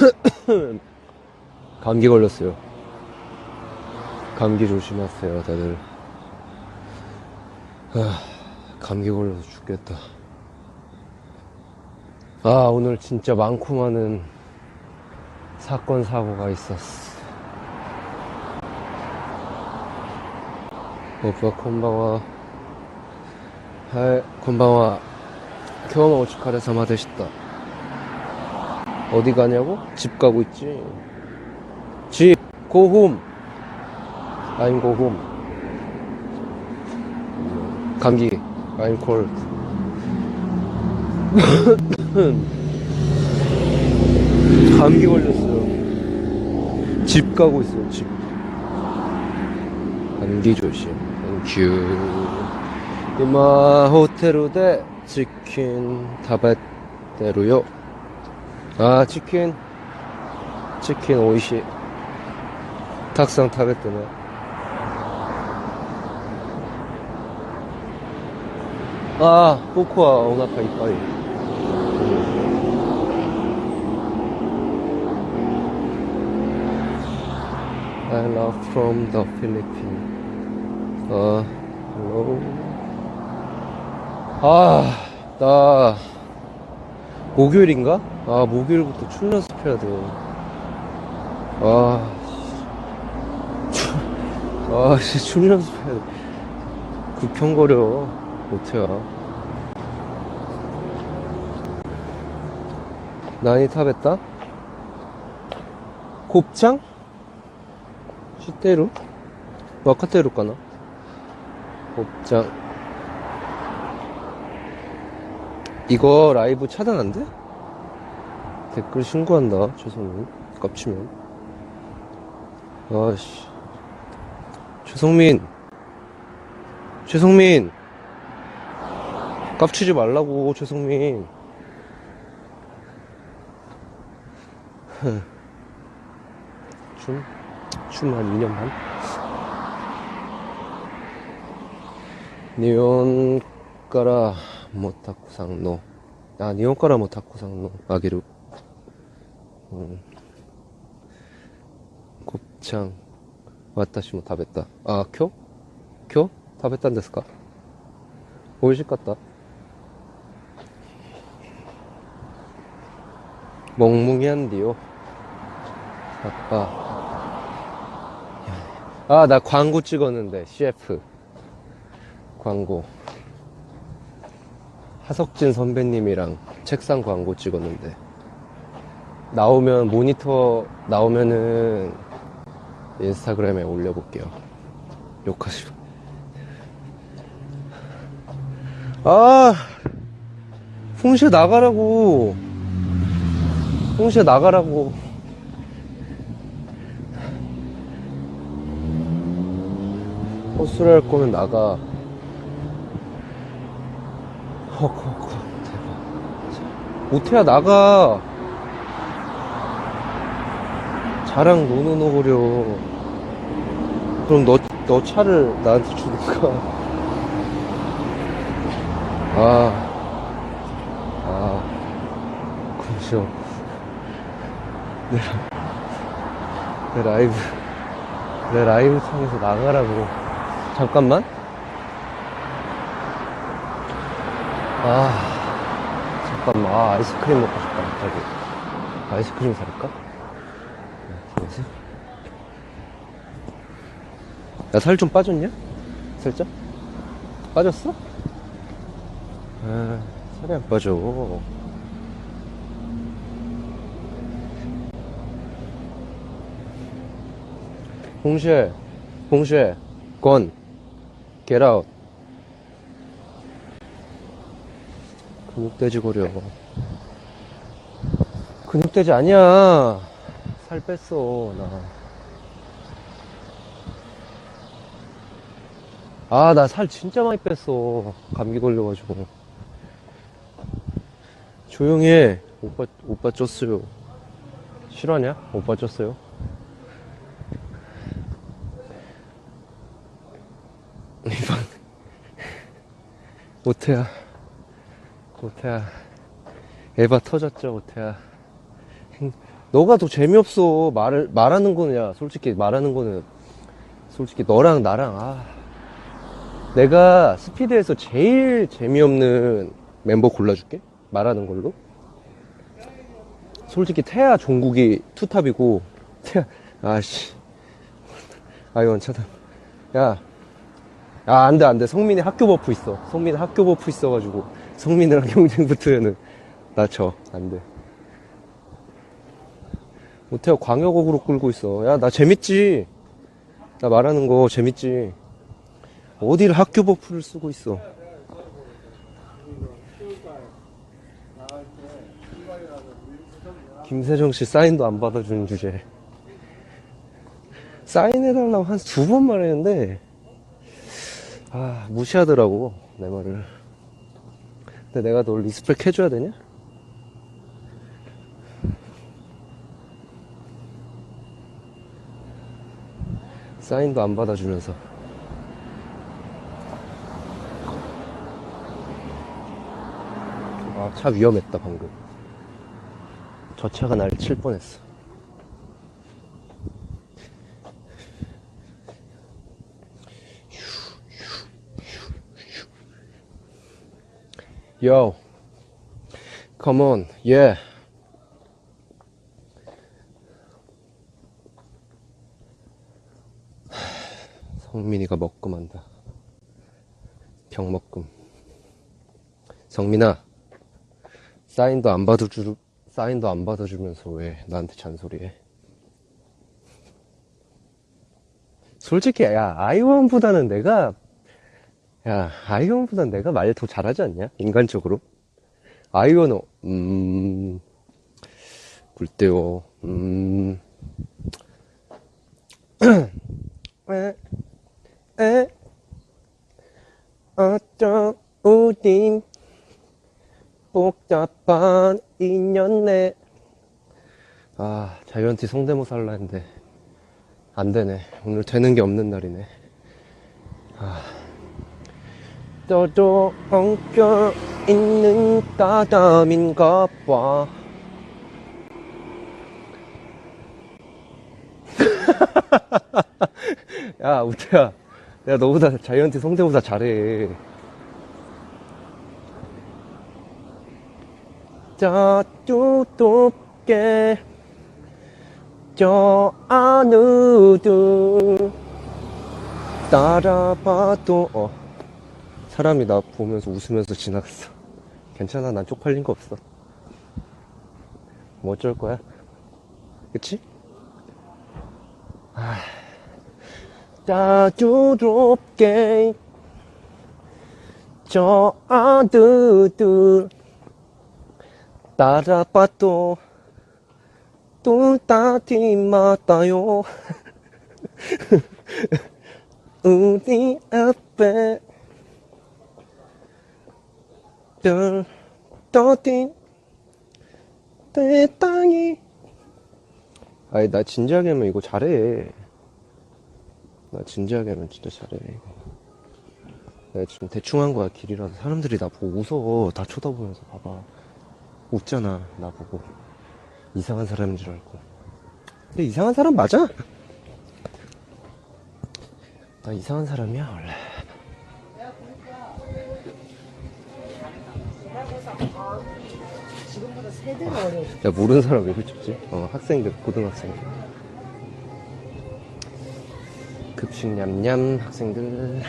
감기 걸렸어요. 감기 조심하세요, 다들. 아, 감기 걸려서 죽겠다. 아, 오늘 진짜 많고 많은 사건, 사고가 있었어. 오빠, 콘방와. 하이, 콘방와. 今日もお疲れ様でした. 어디 가냐고? 집 가고 있지. 집. I'm go home. 감기, I'm cold. 감기 걸렸어요. 집 가고 있어요, 집. 감기 조심. 땡큐. 이마 호텔 대 치킨 타베테루요. 아, 치킨. 치킨 오이시. 탁상 타베테네. 아, 포코와 오나카 이빠이. I love from the Philippines. 어, hello. 아, 나 목요일인가? 아, 목요일부터 춤 연습해야 돼. 아, 춤, 아, 씨, 춤 연습해야 돼. 구평거려. 못해요. 나니 타bes다? 곱창? 시테루? 와카테루 까나? 곱창. 이거 라이브 차단 안 돼? 댓글 신고한다, 최성민. 깝치면. 아씨. 최성민. 최성민. 깝치지 말라고, 최성민. 춤? 춤 한 2년 반? 니온 까라 모타쿠상 노. 아, 니온 까라 모타쿠상 노. 아기루. 음. 곱창. 와타시 모 타베타. 아, 쿄? 쿄? 타베탄 데스까? 오이시갔다. 멍멍이한디요. 아빠. 아, 나 광고 찍었는데, CF. 광고. 하석진 선배님이랑 책상 광고 찍었는데. 나오면, 모니터 나오면은 인스타그램에 올려볼게요. 욕하시 아, 풍시에 나가라고. 풍시에 나가라고. 호수를 할 거면 나가. 허허허, 대박. 오태야, 나가. 자랑 노노노거려. 그럼 너, 너 차를 나한테 주니까. 아, 아, 잠시만. 내, 라- 내 라이브, 내 라이브 창에서 나가라고. 잠깐만. 아, 잠깐만. 아, 아이스크림 먹고 싶다, 갑자기. 아이스크림 살까? 뭐지? 나 살 좀 빠졌냐? 살짝? 빠졌어? 아, 살이 안 빠져. 홍쉐, 홍쉐, 건, out. 근육돼지 거려. 근육돼지 아니야. 살 뺐어, 나. 아, 나 살 진짜 많이 뺐어. 감기 걸려가지고. 조용히 해. 오빠, 오빠 쪘어요. 실화냐? 오빠 쪘어요? 이방. 오태야. 오태야. 에바 터졌죠, 오태야. 행, 너가 더 재미없어. 말을, 말하는 야, 솔직히 말하는 거는, 솔직히 너랑 나랑, 아. 내가 스피드에서 제일 재미없는 멤버 골라줄게? 말하는 걸로? 솔직히 태아 종국이 투탑이고, 태아, 아씨. 아, 이건 차다. 야. 아, 안 돼, 안 돼. 성민이 학교 버프 있어. 성민이 학교 버프 있어가지고, 성민이랑 경쟁 붙으면은, 나 져. 안 돼. 못해요. 광역옥으로 끌고 있어. 야, 나 재밌지? 나 말하는 거 재밌지? 어디를 학교 버프를 쓰고 있어? 김세정 씨 사인도 안 받아주는 주제. 사인해달라고 한 두 번 말했는데, 아, 무시하더라고, 내 말을. 근데 내가 널 리스펙 해줘야 되냐? 사인도 안 받아주면서. 아, 차 위험했다, 방금. 저 차가 날 칠 뻔했어. Come on, yeah. 성민이가 먹금한다. 병먹금. 성민아, 사인도 안 받아주, 사인도 안 받아주면서 왜 나한테 잔소리해? 솔직히, 야, 아이원보다는 내가, 야, 아이원보다는 내가 말 더 잘하지 않냐? 인간적으로. 아이원은, 음, 굴대요, 음, 에, 에, 어쩜 우린 복잡한 인연네. 아, 자이언티 성대모사 하려 했는데, 안 되네. 오늘 되는 게 없는 날이네. 아. 떠도 엉켜 있는 따담인가 봐. 야, 우태야. 내가 너보다 자이언티 성대모사 잘해. 자, 뚜둡게 저 안으들 따라봐도 어. 사람이 나 보면서 웃으면서 지나갔어. 괜찮아, 난 쪽팔린 거 없어. 뭐 어쩔 거야? 그치? 아, 자주롭게 저 아들들 따라봐도 뚜따티 맞다요. 우리 앞에 별 떠딘 내 땅이. 아니 나 진지하게 하면 이거 잘해. 나 진지하게 하면 진짜 잘해. 내가 지금 대충 한 거야. 길이라서. 사람들이 나 보고 웃어 다 쳐다보면서 봐봐 웃잖아 나 보고. 이상한 사람인 줄 알고. 근데 이상한 사람 맞아? 나 이상한 사람이야 원래. 야 모르는 사람 왜 훔쳤지? 어 학생들 고등학생 급식 냠냠 학생들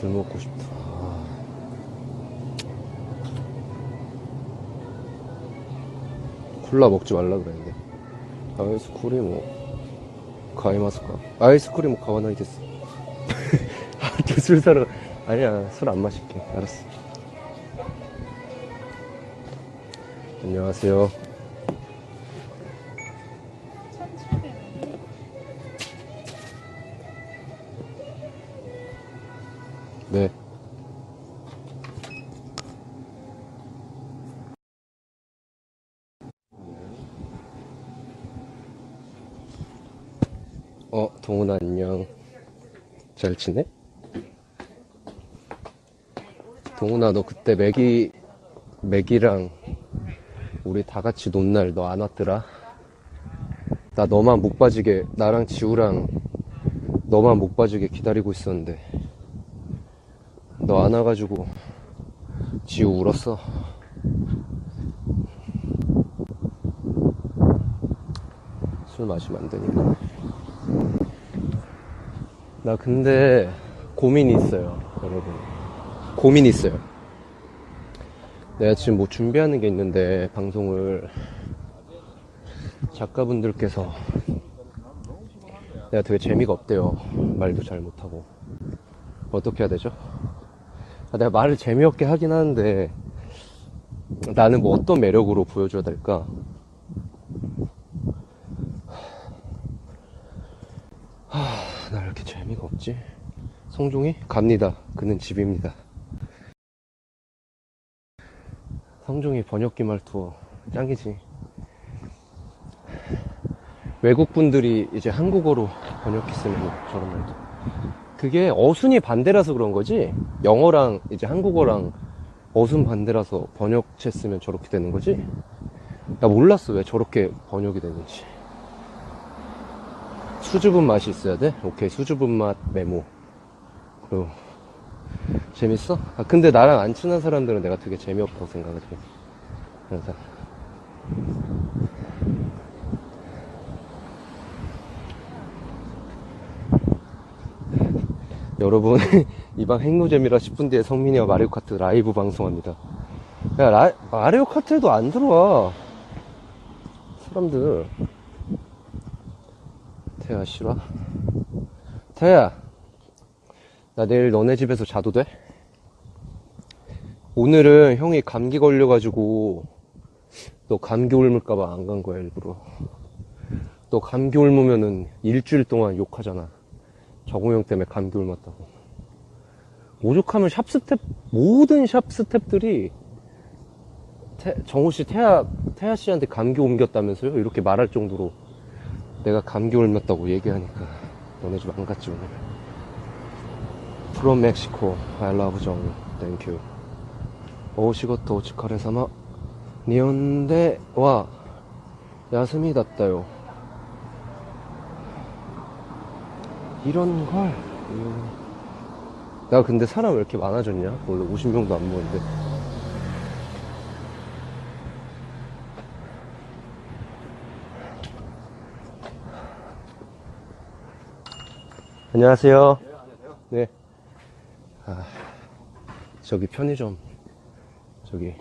술 먹고 싶다. 아. 콜라 먹지 말라 그랬는데 아이스크림 뭐 가이마스까 아이스크림 뭐 가와나이 됐어 술 사러 아니야 술 안 마실게. 알았어. 안녕하세요 동훈아 안녕. 잘 지내? 동훈아 너 그때 맥이 맥이랑 우리 다 같이 논 날 너 안 왔더라? 나 너만 못 빠지게 나랑 지우랑 너만 못 빠지게 기다리고 있었는데 너 안 와가지고 지우 울었어. 술 마시면 안 되니까. 나 근데 고민이 있어요, 여러분. 고민이 있어요. 내가 지금 뭐 준비하는 게 있는데, 방송을 작가분들께서 내가 되게 재미가 없대요. 말도 잘 못하고. 어떻게 해야 되죠? 아, 내가 말을 재미없게 하긴 하는데, 나는 뭐 어떤 매력으로 보여줘야 될까? 나 왜 없지? 성종이? 갑니다. 그는 집입니다. 성종이 번역기 말투 짱이지. 외국 분들이 이제 한국어로 번역했으면 저런 말도. 그게 어순이 반대라서 그런 거지? 영어랑 이제 한국어랑 어순 반대라서 번역했으면 저렇게 되는 거지? 나 몰랐어. 왜 저렇게 번역이 되는지. 수줍은 맛이 있어야 돼? 오케이, 수줍은 맛 메모. 그리고, 재밌어? 아, 근데 나랑 안 친한 사람들은 내가 되게 재미없다고 생각을 해. 그래서. 여러분, 이 방 핵노잼이라 10분 뒤에 성민이와 마리오 카트 라이브 방송합니다. 야, 라, 마리오 카트에도 안 들어와. 사람들. 태야 싫어? 태야 나 내일 너네 집에서 자도 돼? 오늘은 형이 감기 걸려가지고 너 감기 옮을까봐 안 간 거야 일부러 너 감기 옮으면은 일주일 동안 욕하잖아 정우 형 때문에 감기 옮았다고 오죽하면 샵 스텝 모든 샵 스텝들이 태- 정우 씨 태야 태야 씨한테 감기 옮겼다면서요? 이렇게 말할 정도로 내가 감기 옮았다고 얘기하니까 너네 집 안 갔지 오늘 From Mexico I love 정우 Thank you お仕事お疲れ様日本では休みだったよ 이런 걸 음. 나 근데 사람 왜 이렇게 많아졌냐 원래 50명도 안 모였는데 안녕하세요. 네. 아, 저기 편의점, 저기,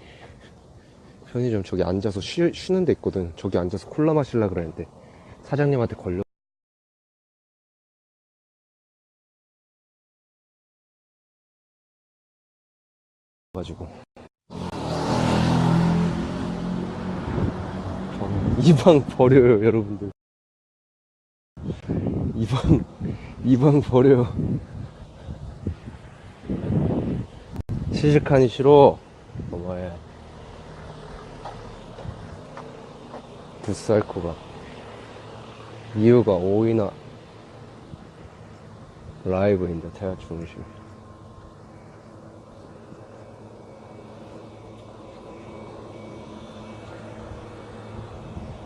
편의점 저기 앉아서 쉬, 쉬는 데 있거든. 저기 앉아서 콜라 마실라 그랬는데, 사장님한테 걸려. 가지고. 이 방 버려요, 여러분들. 이 방, 이방 버려. 시식하니 싫어. 뭐해. 부살코가. 이유가 오이나 라이브인데, 태아 중심.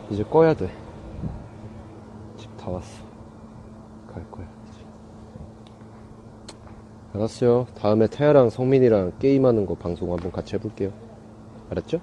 이제 꺼야 돼. 집 다 왔어. 갈 거야. 알았어요. 다음에 태아랑 성민이랑 게임하는 거 방송 한번 같이 해볼게요. 알았죠?